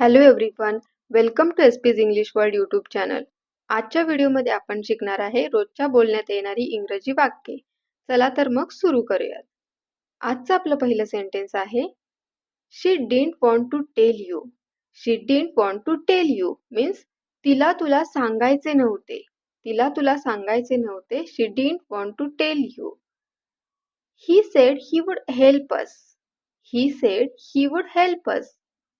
Hello everyone welcome to S P's English world YouTube channel आजच्या व्हिडिओमध्ये आपण शिकणार आहे रोजच्या बोलण्यात येणारी इंग्रजी वाक्ये. चला तर मग सुरू करूयात. आजचं आपलं पहिलं सेंटेन्स आहे she didn't want to tell you she didn't want to tell you means तिला तुला सांगायचे नव्हते. तिला तुला सांगायचे नव्हते. She didn't want to tell you he said he would help us he said he would help us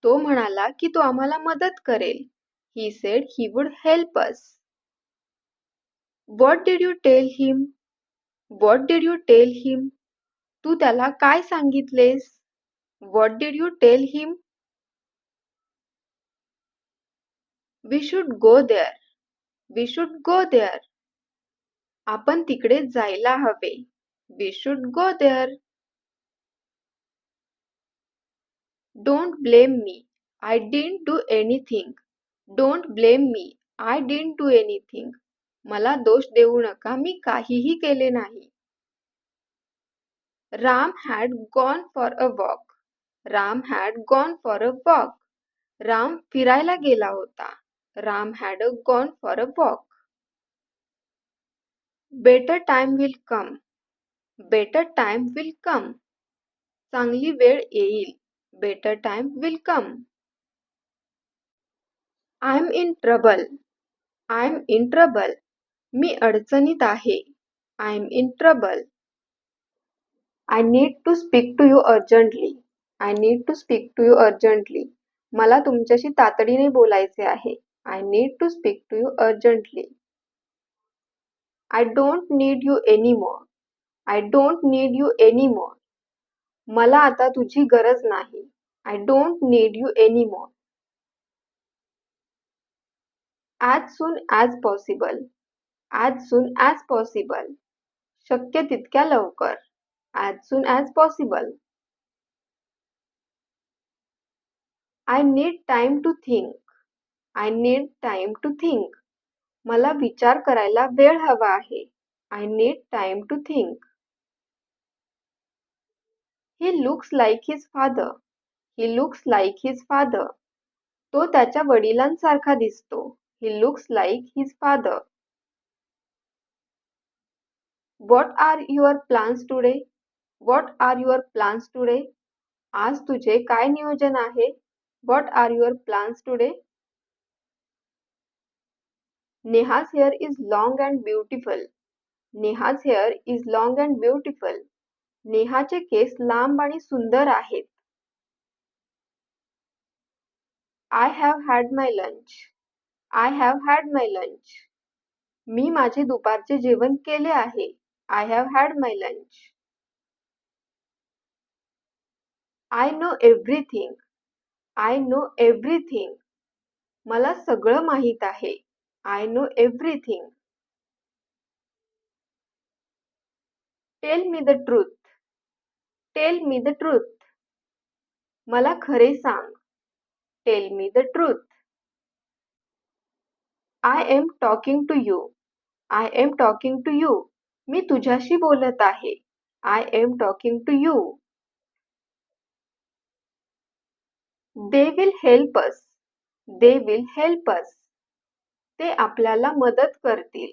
तो म्हणाला की तो आम्हाला मदत करेल. He said he would help us what did you tell him what did you tell him तू त्याला काय सांगितलेस? What did you tell him we should go there we should go there आपण तिकडे जायला हवे. We should go there don't blame me I didn't do anything don't blame me I didn't do anything मला दोष देऊ नका. मी काहीही केले नाही. Ram had gone for a walk Ram had gone for a walk Ram फिरायला गेला होता. Ram had gone for a walk better time will come better time will come चांगली वेळ येईल. Better time will come I am in trouble I am in trouble मी अडचणीत आहे. I am in trouble I need to speak to you urgently I need to speak to you urgently मला तुमच्याशी तातडीने बोलायचे आहे. I need to speak to you urgently I don't need you any more I don't need you any more मला आता तुझी गरज नाही. I don't need you any more as soon as possible as soon as possible शक्य तितक्या लवकर. As soon as possible I need time to think I need time to think मला विचार करायला वेळ हवा आहे. I need time to think he looks like his father he looks like his father तो त्याच्या वडिलांसारखा दिसतो. He looks like his father what are your plans today what are your plans today आज तुझे काय नियोजन आहे? What are your plans today Neha's hair is long and beautiful. Neha's hair is long and beautiful. नेहाचे केस लांब आणि सुंदर आहेत. I have had my lunch I have had my lunch मी माझे दुपारचे जेवण केले आहे. I have had my lunch I know everything I know everything मला सगळं माहीत आहे. I know everything tell me the truth tell me the truth मला खरे सांग. Tell me the truth I am talking to you I am talking to you मी तुझ्याशी बोलत आहे. I am talking to you they will help us they will help us ते आपल्याला मदत करतील.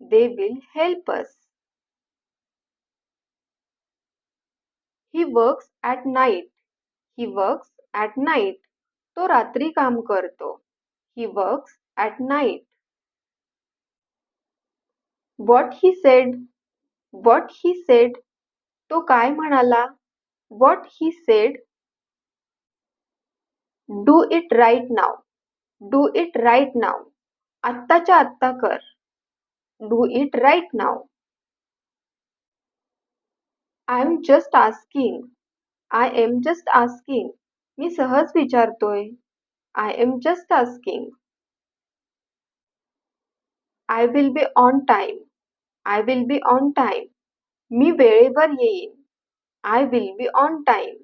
They will help us he works at night he works at night तो रात्री काम करतो. He works at night what he said what he said तो काय म्हणाला? What he said do it right now do it right now आत्ताच्या आत्ता कर. Do it right now I am just asking I am just asking मी सहज विचारतोय I am just asking I will be on time I will be on time मी वेळेवर येईन. I will be on time